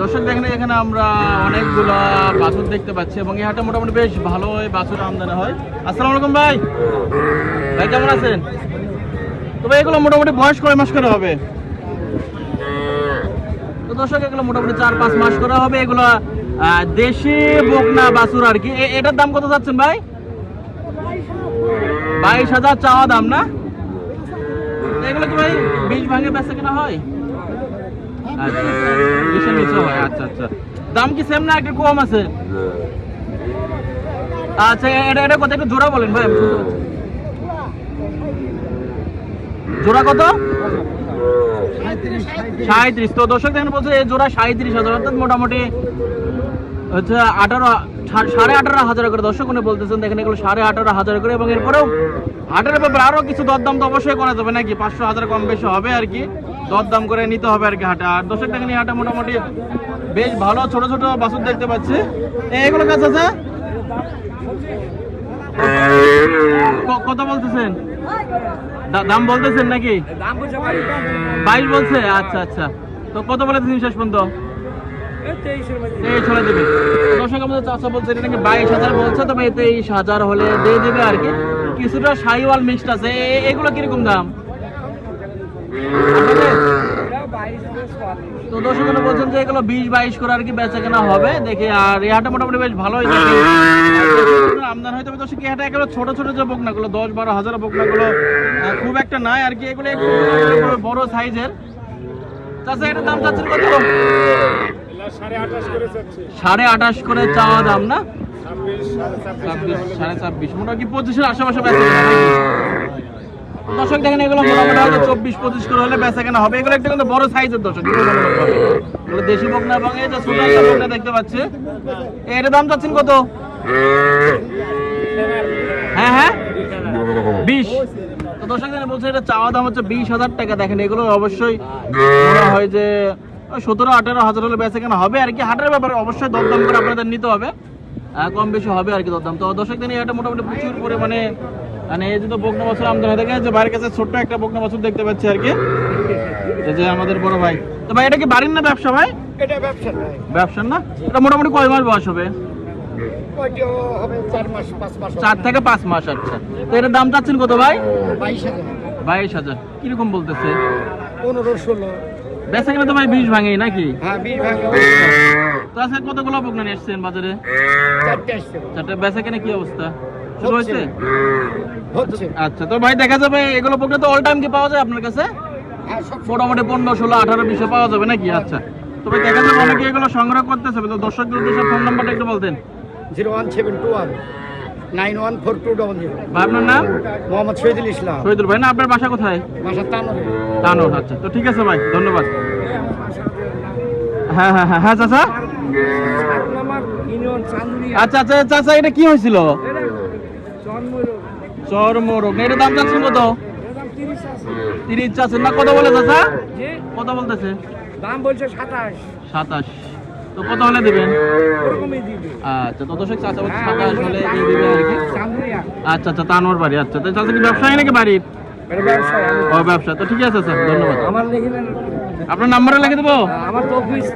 দর্শক, দেখেন এখানে আমরা অনেকগুলা বাছুর দেখতে পাচ্ছি এবং এই হাটে মোটামুটি বেশ ভালো বাছুর আমদানি হয়। আসসালামু আলাইকুম ভাই। ভাই, কেমন আছেন? তো ভাই, এগুলো মোটামুটি বয়স কয় মাস করে হবে? তো দর্শক, এগুলো মোটামুটি চার পাঁচ মাস করে হবে। এগুলো দেশি বকনা বাছুর আর কি। এটার দাম কত যাচ্ছেন ভাই? বাইশ হাজার চাওয়া দাম, না? এগুলো কি ভাই বিষ ভাঙে বেচা কেনা হয়? আচ্ছা হয় আচ্ছা আচ্ছা আচ্ছা তো দেখেন জোড়া হাজার মোটামুটি আঠারো সাড়ে আঠারো হাজার করে দর্শক বলতেছেন দেখেন এগুলো সাড়ে আঠারো হাজার করে এবং এরপরেও হাটের ব্যাপারে আরও কিছু দরদাম তো অবশ্যই করা যাবে নাকি পাঁচশো হাজার কম বেশি হবে আর কি দরদাম করে নিতে হবে আর কি হাটে। আর দর্শক দেখেন হাটে মোটামুটি বেশ ভালো, ছোট ছোট বাছুর দেখতে পাচ্ছি। এগুলো কাছে আছে কত বলতেছেন? দাম বলতেছেন নাকি? বাইশ বলছে? আচ্ছা আচ্ছা। তো কত বলে দিন শেষ পর্যন্ত? বাইশ হাজার তেইশ হাজার হলে দিয়ে দেবে আর কি। কিছুটা সাইওয়াল মিক্সড আছে। এগুলো কীরকম দাম? তো দর্শক বলছেন যে এগুলো বিশ বাইশ করে আর কি বেচা কেনা হবে দেখে আর এই হাটে মোটামুটি বেশ ভালোই থাকে আমদানি হয়তো দর্শক এই হাটে এগুলো ছোট ছোট যে বকনাগুলো দশ বারো হাজার বকনাগুলো খুব একটা নাই আর কি এগুলো একটু বড় সাইজের দাম চাচ্ছেন সাড়ে আঠাশ করে চাওয়া দাম না ছাব্বিশ, সাড়ে ছাব্বিশ মোটামুটি পঁচিশের আশেপাশে বেচা? দর্শক দেখেন, এগুলো মোটামুটি চব্বিশ পঁচিশ করে হলে বেচা কেনা হবে। এগুলো একটু কিন্তু বড় সাইজের দর্শক দেশি বকনা এবং ছোট একটা বকনা দেখতে এর দাম চাচ্ছেন কত? হ্যাঁ হ্যাঁ? বিশ। তো দর্শক বলছে এটা চাওয়া দাম হচ্ছে বিশ হাজার টাকা। দেখেন, এগুলো অবশ্যই হয় যে সতেরো, আঠেরো হাজার হলে বেচা কেনা হবে। আর কি হাটের ব্যাপারে অবশ্যই দরদাম করে আপনাদের নিতে হবে। কম বেশি হবে আর কি দরদাম। তো দর্শক দিন এটা মোটামুটি প্রচুর পরিমাণে মানে এই যে তো বকনা বছর আমদানি হয়ে থাকে যে বাইরের কাছে ছোট্ট একটা বকনা বছর দেখতে পাচ্ছি আর কি। এই যে আমাদের বড় ভাই। তো ভাই এটা কি বাড়ির না ব্যবসা ভাই? এটা ব্যবসা নয় ব্যবসার না? এটা মোটামুটি কয় মাস বয়স হবে? চার থেকে পাঁচ মাস আচ্ছা। তো এটার দাম চাচ্ছেন কত ভাই? বাইশ হাজার। কীরকম বলতেছে? পনেরো ষোলো। বেচা কিনা তো ভাই বিষ ভাঙেই নাকি? হ্যাঁ তো আজকে কতগুলো বকনা নিয়ে এসছেন বাজারে? চারটে। বেচা কিনা কি অবস্থা? শুরু হয়েছে হচ্ছে। আচ্ছা তো ভাই দেখা যাবে এগুলো বকনা তো অল টাইম কি পাওয়া যায় আপনার কাছে? হ্যাঁ মোটামুটি পনেরো ষোলো আঠারো বিশে পাওয়া যাবে নাকি? আচ্ছা। তবে দেখা যাবে অনেকে এগুলো সংগ্রহ করতেছে তো দর্শকদের উদ্দেশ্যে ফোন নাম্বারটা একটু বলতেন। Zero one seven two one nine one four two double zero. আপনার নাম? মোহাম্মদ শহীদুল ইসলাম। শহীদুল ভাই না আপনার বাসা কোথায়? বাসা তানোরে। তানোর আচ্ছা। তো ঠিক আছে ভাই ধন্যবাদ। হ্যাঁ হ্যাঁ হ্যাঁ হ্যাঁ চাচা। আচ্ছা আচ্ছা চাচা এটা কি হয়েছিল? চর্মরোগ এটার দাম চাচ্ছেন কত? তিরিশ চাচ্ছেন না কত বলে চাচা? কত বলতেছে? দাম বলছে সাতাশ। সাতাশ। তো কত হলে দেবেন? আচ্ছা তো দশক চাচা বলছে সাতাশ হলে দিয়ে দিবে আর কি। আচ্ছা আচ্ছা তানোর বাড়ি। আচ্ছা তো চাচা কি ব্যবসায়ী নাকি বাড়ির? ও ব্যবসা তো ঠিক আছে স্যার ধন্যবাদ। আমার আপনার নাম্বারে লিখে দেবো? আমার তো অফিস।